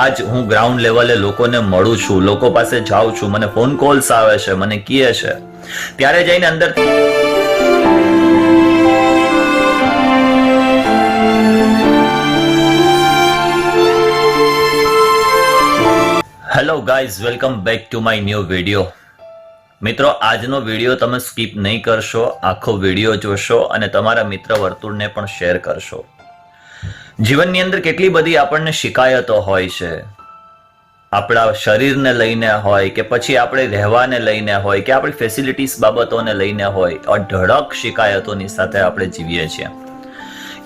આજ હું ગ્રાઉન્ડ લેવલે લોકોને મળું છું, લોકો પાસે જાઉં છું, મને ફોન કોલ્સ આવે છે, મને કહે છે. ત્યારે જઈને અંદર hello guys welcome back to my new video મિત્રો, આજનો વીડિયો તમે સ્કીપ નહીં કરશો, આખો વીડિયો જોશો અને તમારા મિત્ર વર્તુળને પણ શેર કરશો. જીવનની અંદર કેટલી બધી આપણને શિકાયતો હોય છે. આપણા શરીરને લઈને હોય કે પછી આપણે રહેવાને લઈને હોય કે આપણી ફેસિલિટીસ બાબતોને લઈને હોય અઢળક શિકાયતોની સાથે આપણે જીવીએ છીએ.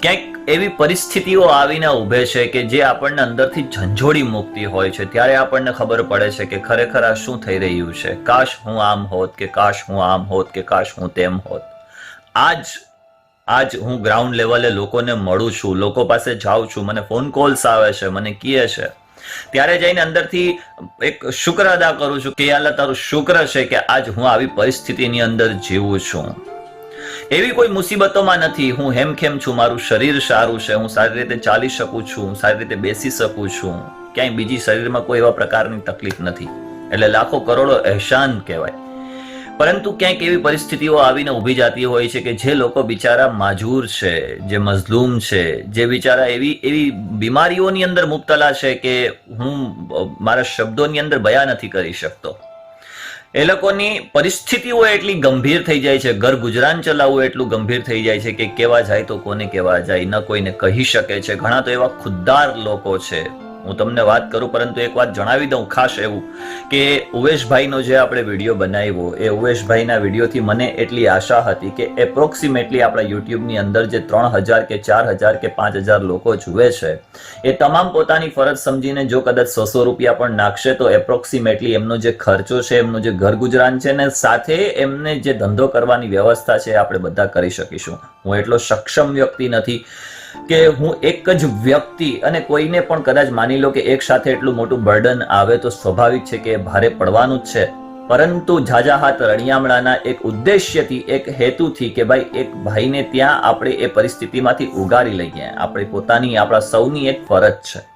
ક્યાંક એવી પરિસ્થિતિઓ આવીને ઊભે છે કે જે આપણને અંદરથી ઝંઝોડી મૂકતી હોય છે. ત્યારે આપણને ખબર પડે છે કે ખરેખર આ શું થઈ રહ્યું છે? કાશ હું આમ હોત કે કાશ હું આમ હોત કે કાશ હું તેમ હોત. આજ આજ હું ગ્રાઉન્ડ લેવલે લોકોને મળું છું, લોકો પાસે જાઉં છું, મને ફોન કોલ્સ આવે છે, મને કહે છે. ત્યારે જઈને અંદરથી એક શુક્ર અદા કરું છું કે અલ્લાહ તારું શુક્ર છે કે આજ હું આવી પરિસ્થિતિની અંદર જીવું છું. એવી કોઈ મુસીબતોમાં નથી, હું હેમખેમ છું, મારું શરીર સારું છે, હું સારી રીતે ચાલી શકું છું સારી રીતે બેસી શકું છું. ક્યાંય બીજી શરીરમાં કોઈ એવા પ્રકારની તકલીફ નથી. એટલે લાખો કરોડો અહેસાન કહેવાય. પરંતુ ક્યાંક એવી પરિસ્થિતિઓ આવીને ઊભી જતી હોય છે કે જે લોકો બિચારા માજૂર છે, જે મઝલૂમ છે, જે બિચારા એવી એવી બીમારીઓની અંદર મુબતલા છે કે હું મારા શબ્દોની અંદર બયા નથી કરી શકતો. એ લોકોની પરિસ્થિતિઓ એટલી ગંભીર થઈ જાય છે, ઘર ગુજરાન ચલાવવું એટલું ગંભીર થઈ જાય છે કે કેવા જાય તો કોને કેવા જાય, ન કોઈને કહી શકે છે. ઘણા તો એવા ખુદ્દાર લોકો છે. હું તમને વાત કરું, પરંતુ એક વાત જણાવી દઉં ખાસ એવું કે ઉવેશભાઈનો જે આપણે વીડિયો બનાવ્યો, એ ઉવેશભાઈના વિડીયોથી મને એટલી આશા હતી કે એપ્રોક્સિમેટલી આપણા યુટ્યુબની અંદર જે ત્રણ હજાર કે ચાર હજાર કે પાંચ હજાર લોકો જુએ છે, એ તમામ પોતાની ફરજ સમજીને જો કદાચ સો સો રૂપિયા પણ નાખશે, તો એપ્રોક્સિમેટલી એમનો જે ખર્ચો છે, એમનું જે ઘર ગુજરાન છે, ને સાથે એમને જે ધંધો કરવાની વ્યવસ્થા છે આપણે બધા કરી શકીશું. હું એટલો સક્ષમ વ્યક્તિ નથી કે હું એક જ વ્યક્તિ અને કોઈને પણ કદાચ માની લો કે એક સાથે એટલું મોટું બર્ડન આવે તો સ્વાભાવિક છે કે ભારે પડવાનું જ છે. પરંતુ ઝાઝા હાથ રણિયામણાના એક ઉદ્દેશ્યથી, એક હેતુથી કે ભાઈ એક ભાઈને ત્યાં આપણે એ પરિસ્થિતિમાંથી ઉગારી લઈએ. આપણે પોતાની, આપણા સૌની એક ફરજ છે.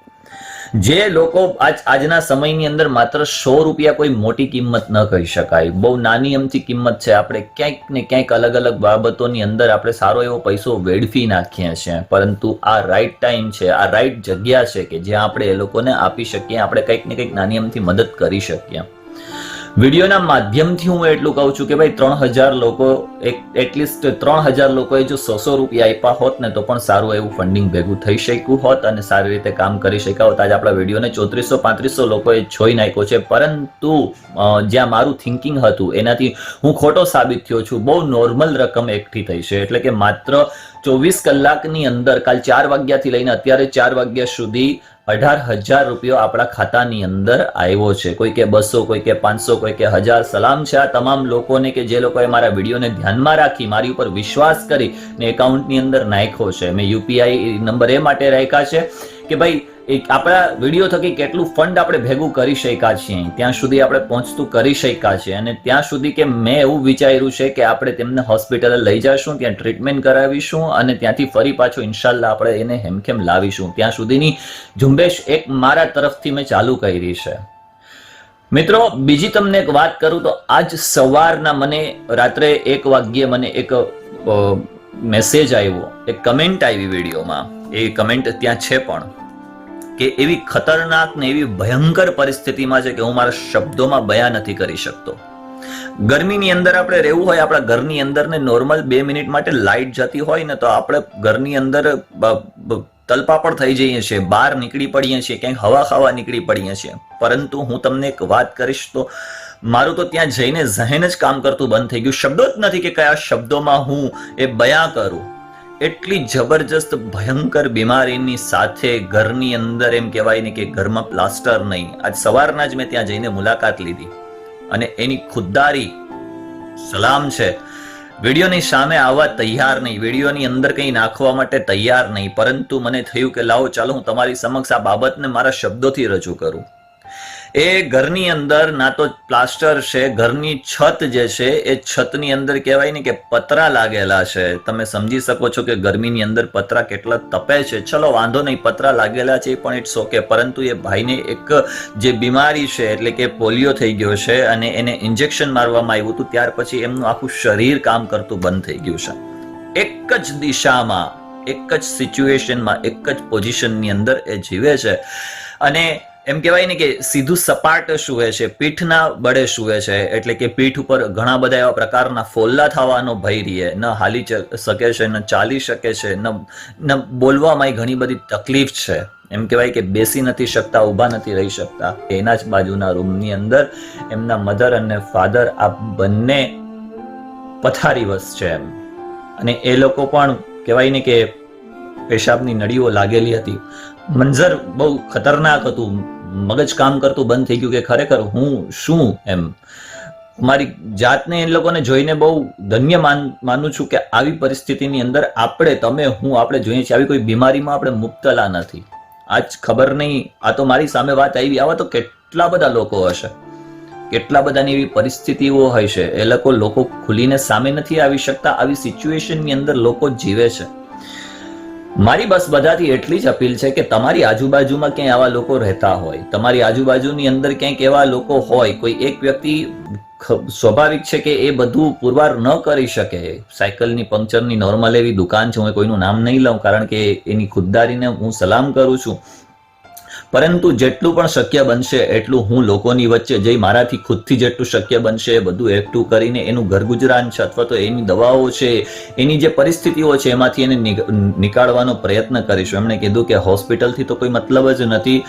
જે લોકો આજ, આજના સમયની અંદર માત્ર સો રૂપિયા કોઈ મોટી કિંમત ન કહી શકાય. બહુ નાની અમથી કિંમત છે. આપણે ક્યાંક ને ક્યાંક અલગ અલગ બાબતોની અંદર આપણે સારો એવો પૈસો વેડફી નાખીએ છીએ. પરંતુ આ રાઈટ ટાઈમ છે, આ રાઈટ જગ્યા છે કે જ્યાં આપણે એ લોકોને આપી શકીએ, આપણે કંઈક ને કંઈક નાની અમથી મદદ કરી શકીએ. વિડીયોના માધ્યમથી હું એટલું કહું છું કે ભાઈ ત્રણ હજાર લોકો એટલીસ્ટ ત્રણ હજાર લોકોએ જો સો સો રૂપિયા આપ્યા હોત ને તો પણ સારું એવું ફંડિંગ ભેગું થઈ શક્યું હોત અને સારી રીતે કામ કરી શક્યા હોત. આજે આપણા વિડીયોને ચોત્રીસો, પાંત્રીસો લોકોએ જોઈ નાખ્યો છે. પરંતુ જ્યાં મારું થિંકિંગ હતું, એનાથી હું ખોટો સાબિત થયો છું. બહુ નોર્મલ રકમ એકઠી થઈ છે. એટલે કે માત્ર ચોવીસ કલાકની અંદર કાલ ચાર વાગ્યાથી લઈને અત્યારે ચાર વાગ્યા સુધી અઢાર હજાર રૂપિયો આપણા ખાતાની અંદર આવ્યો છે. કોઈ કે બસો, કોઈ કે પાંચસો, કોઈ કે હજાર. સલામ છે આ તમામ લોકોને કે જે લોકોએ મારા વિડીયોને ધ્યાનમાં રાખી, મારી ઉપર વિશ્વાસ કરી ને એકાઉન્ટની અંદર નાખ્યો છે. મેં યુપીઆઈ નંબર એ માટે રાખ્યા છે કે ભાઈ એક આપણા વીડિયો થકી કેટલું ફંડ આપણે ભેગું કરી શક્યા છીએ ત્યાં સુધી આપણે પહોંચતું કરી શક્યા છીએ. અને ત્યાં સુધી કે મેં એવું વિચાર્યું છે કે આપણે તેમને હોસ્પિટલે લઈ જઈશું, ત્યાં ટ્રીટમેન્ટ કરાવીશું અને ત્યાંથી ફરી પાછો ઇન્શાલ્લાહ આપણે એને હેમખેમ લાવીશું. ત્યાં સુધીની ઝુંબેશ એક મારા તરફથી મેં ચાલુ કરી છે. મિત્રો, બીજી તમને એક વાત કરું તો આજ સવારના મને રાત્રે એક વાગ્યે મને એક મેસેજ આવ્યો, એક કમેન્ટ આવી વિડીયોમાં. એ કમેન્ટ ત્યાં છે પણ. કે એવી ખતરનાક ને એવી ભયંકર પરિસ્થિતિમાં છે કે હું મારા શબ્દોમાં બયા નથી કરી શકતો. ગરમીની અંદર આપણે રહેવું હોય, આપણા ઘરની અંદર ને નોર્મલ બે મિનિટ માટે લાઇટ જતી હોય ને તો આપણે ઘરની અંદર તલપાપડ થઈ જઈએ છીએ, બહાર નીકળી પડીએ છીએ ક્યાંક હવા ખાવા નીકળી પડીએ છીએ. પરંતુ હું તમને એક વાત કરીશ તો મારું તો ત્યાં જઈને જહેન જ કામ કરતું બંધ થઈ ગયું. શબ્દો જ નથી કે કયા શબ્દોમાં હું એ બયા કરું. એટલી જબરજસ્ત, ભયંકર બીમારીની સાથે ઘરની અંદર એમ કહેવાય ને કે ઘરમાં પ્લાસ્ટર નહીં. આજ સવારના જ મેં ત્યાં જઈને મુલાકાત લીધી. અને એની ખુદદારી સલામ છે. વિડીયોની સામે આવવા તૈયાર નહીં. વિડીયોની અંદર કંઈ નાખવા માટે તૈયાર નહીં. પરંતુ મને થયું કે લાવો, ચાલો હું તમારી સમક્ષ આ બાબતને મારા શબ્દોથી રજૂ કરું. એ ઘરની અંદર ના તો પ્લાસ્ટર છે, ઘરની છત જે છે, એ છતની અંદર કહેવાય ને કે પતરા લાગેલા છે. તમે સમજી શકો છો કે ગરમીની અંદર પતરા કેટલા તપે છે. ચલો, વાંધો નહીં, પતરા લાગેલા છે પણ ઇટ્સ ઓકે પરંતુ એ ભાઈને એક જે બીમારી છે, એટલે કે પોલિયો થઈ ગયો છે અને એને ઇન્જેક્શન મારવામાં આવ્યું હતું, ત્યાર પછી એમનું આખું શરીર કામ કરતું બંધ થઈ ગયું છે. એક જ દિશામાં, એક જ સિચ્યુએશનમાં એક જ પોઝિશનની અંદર એ જીવે છે. અને એમ કહેવાય ને કે સીધું સપાટ સૂવે છે, પીઠના બળે સૂવે છે, એટલે કે પીઠ ઉપર ઘણા બધા એવા પ્રકારના ફોલ્લા થવાનો ભય રહે ન હાલી શકે છે, ન ચાલી શકે છે, ન ન બોલવામાં ઘણી બધી તકલીફ છે. એમ કહેવાય કે બેસી નથી શકતા, ઊભા નથી રહી શકતા. એના જ બાજુના રૂમની અંદર એમના મધર અને ફાધર આ બંને પથારીવશ છે એમ. અને એ લોકો પણ કહેવાય ને કે પેશાબની નળીઓ લાગેલી હતી. મંજર બહુ ખતરનાક હતું. મગજ કામ કરતું બંધ થઈ ગયું કે ખરેખર હું શું એમ? મારી જાતને એ લોકોને જોઈને બહુ ધન્ય માન, માનું છું કે આવી પરિસ્થિતિની અંદર આપણે, તમે, હું આપણે જોઈએ છીએ. આવી કોઈ બીમારીમાં આપણે મુક્તલા નથી. આજ ખબર નહીં. આ તો મારી સામે વાત આવી. આવા તો કેટલા બધા લોકો હશે? કેટલા બધાની એવી પરિસ્થિતિઓ હોય છે એ લોકો લોકો ખુલીને સામે નથી આવી શકતા. આવી સિચ્યુએશનની અંદર લોકો જીવે છે. મારી બસ બધાથી એટલી જ અપીલ છે કે તમારી આજુબાજુમાં ક્યાંય આવા લોકો રહેતા હોય, તમારી આજુબાજુની અંદર ક્યાંક એવા લોકો હોય, કોઈ એક વ્યક્તિ સ્વાભાવિક છે કે એ બધું પુરવાર ન કરી શકે. સાયકલની પંક્ચરની નોર્મલ એવી દુકાન છે, હું કોઈનું નામ નહીં લઉં, કારણ કે એની ખુદદારીને હું સલામ કરું છું. પરંતુ જેટલું પણ શક્ય બનશે, એટલું હું લોકોની વચ્ચે જઈ મારાથી ખુદથી જેટલું શક્ય બનશે એ બધું એકઠું કરીને એનું ઘરગુજરાન છે અથવા તો એની દવાઓ છે, એની જે પરિસ્થિતિઓ છે, એમાંથી એને નીકાળવાનો પ્રયત્ન કરીશું. એમણે કીધું કે હોસ્પિટલથી તો કોઈ મતલબ જ નથી.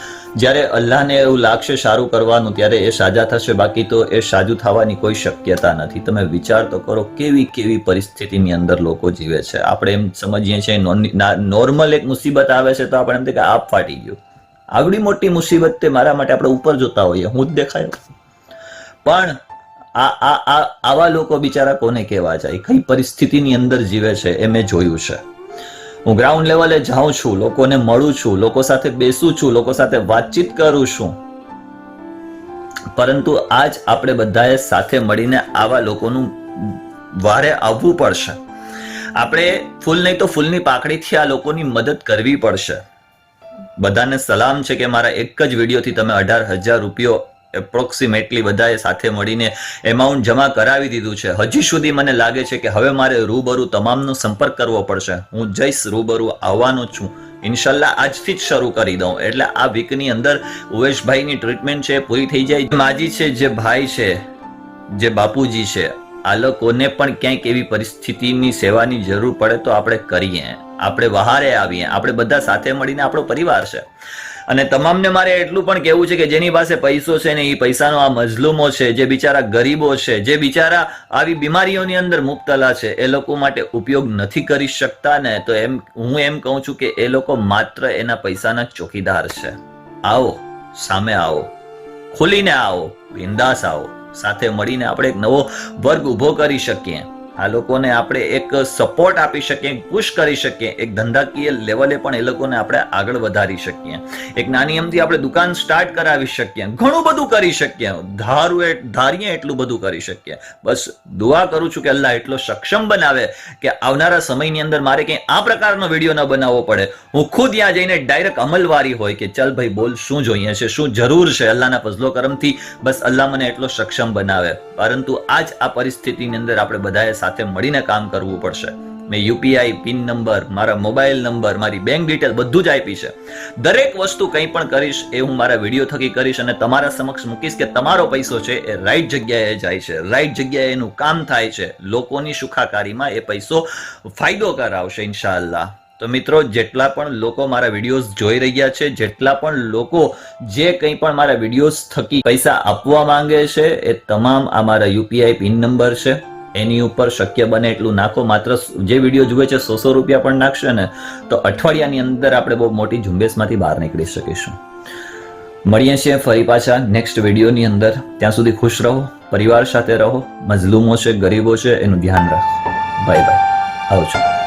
જ્યારે અલ્લાહને એવું લાગશે સારું કરવાનું, ત્યારે એ સાજા થશે, બાકી તો એ સાજું થવાની કોઈ શક્યતા નથી. તમે વિચાર તો કરો કેવી કેવી પરિસ્થિતિની અંદર લોકો જીવે છે. આપણે એમ સમજીએ છીએ નોર્મલ એક મુસીબત આવે છે, તો આપણે એમ કે આપ ફાટી ગયું. આવડી મોટી મુસીબત તે મારા માટે આપણે ઉપર જોતા હોઈએ, હું જ દેખાયો. પણ આ આ આ, આવા લોકો બિચારા કોને કહેવા જાય? કઈ પરિસ્થિતિની અંદર જીવે છે એ મેં જોયું છે. હું ગ્રાઉન્ડ લેવલે જાઉં છું, લોકોને મળું છું, લોકો સાથે બેસું છું, લોકો સાથે વાતચીત કરું છું. પરંતુ આજ આપણે બધાએ સાથે મળીને આવા લોકોનું વારે આવવું પડશે. આપણે ફૂલ નહીં તો ફૂલની પાકડીથી આ લોકોની મદદ કરવી પડશે. બધાને સલામ છે કે મારા એક જ વિડીયોથી તમે અઢાર હજાર રૂપિયો એપ્રોક્સિમેટલી બધાએ સાથે મળીને એમાઉન્ટ જમા કરાવી દીધું છે. હજી સુધી મને લાગે છે કે હવે મારે રૂબરૂ તમામનો સંપર્ક કરવો પડશે. હું જઈશ રૂબરૂ, આવવાનો છું. ઇન્શાલ્લાહ આજથી જ શરૂ કરી દઉં. એટલે આ વીકની અંદર ઉવેશભાઈની ટ્રીટમેન્ટ છે પૂરી થઈ જાય. માજી છે, જે ભાઈ છે, જે બાપુજી છે, આ લોકોને પણ ક્યાંક એવી પરિસ્થિતિની સેવાની જરૂર પડે તો આપણે કરીએ. આપણે વહારે આવીએ, આપણે બધા સાથે મળીને આપણો પરિવાર છે. અને તમામને મારે એટલું પણ કહેવું છે કે જેની પાસે પૈસો છે ને એ પૈસાનો આ મજલુમો છે, જે બિચારા ગરીબો છે, જે બિચારા આવી બીમારીઓની અંદર મુક્તલા છે, એ લોકો માટે ઉપયોગ નથી કરી શકતા ને, તો એમ, હું એમ કહું છું કે એ લોકો માત્ર એના પૈસાના ચોકીદાર છે. આવો, સામે આવો, ખુલીને આવો, બિંદાસ આવો, સાથે મળીને આપણે એક નવો વર્ગ ઊભો કરી શકીએ. આ લોકોને આપણે એક સપોર્ટ આપી શકીએ પુશ કરી શકીએ, એક ધંધાકીય લેવલે પણ એ લોકોને આપણે આગળ વધારી શકીએ. એક નાની અમથી આપણે દુકાન સ્ટાર્ટ કરાવી શકીએ, ઘણું બધું કરી શકીએ. ધારું ધારીએ એટલું બધું કરી શકીએ. બસ દુઆ કરું છું કે અલ્લાહ એટલો સક્ષમ બનાવે કે આવનારા સમયની અંદર મારે કંઈ આ પ્રકારનો વીડિયો ન બનાવવો પડે. હું ખુદ ત્યાં જઈને ડાયરેક્ટ અમલવારી હોય કે ચલ ભાઈ બોલ શું જોઈએ છે, શું જરૂર છે અલ્લાહના ફઝલો કરમથી. બસ અલ્લાહ મને એટલો સક્ષમ બનાવે. પરંતુ આજ આ પરિસ્થિતિની અંદર આપણે બધાએ સાથે મળીને કામ કરવું પડશે. મેં યુપીઆઈ પિન નંબર, મારા મોબાઈલ નંબર, મારી બેંક ડિટેલ બધું જ આપી છે. દરેક વસ્તુ કંઈ પણ કરીશ એ હું મારા વીડિયો થકી કરીશ અને તમારા સમક્ષ મૂકીશ કે તમારો પૈસો છે એ રાઈટ જગ્યાએ જાય છે. રાઈટ જગ્યાએ એનું કામ થાય છે. લોકોની સુખાકારીમાં એ પૈસો ફાયદો કરાવશે ઇન્શાઅલ્લાહ. તો મિત્રો, જેટલા પણ લોકો મારા વિડીયોઝ જોઈ રહ્યા છે, જેટલા પણ લોકો જે કંઈ પણ મારા વિડીયોઝ થકી પૈસા આપવા માંગે છે, એ તમામ આ મારા યુપીઆઈ પિન નંબર છે. એની ઉપર શક્ય બને એટલું નાખો. માત્ર જે વીડિયો જુએ છે, સો સો રૂપિયા પણ નાખશે ને, તો અઠવાડિયાની અંદર આપણે બહુ મોટી ઝુંબેશમાંથી બહાર નીકળી શકીશું. મળીએ છીએ ફરી પાછા નેક્સ્ટ વિડીયોની અંદર. ત્યાં સુધી ખુશ રહો, પરિવાર સાથે રહો, મઝલુમો છે, ગરીબો છે, એનું ધ્યાન રાખો. બાય બાય આવજો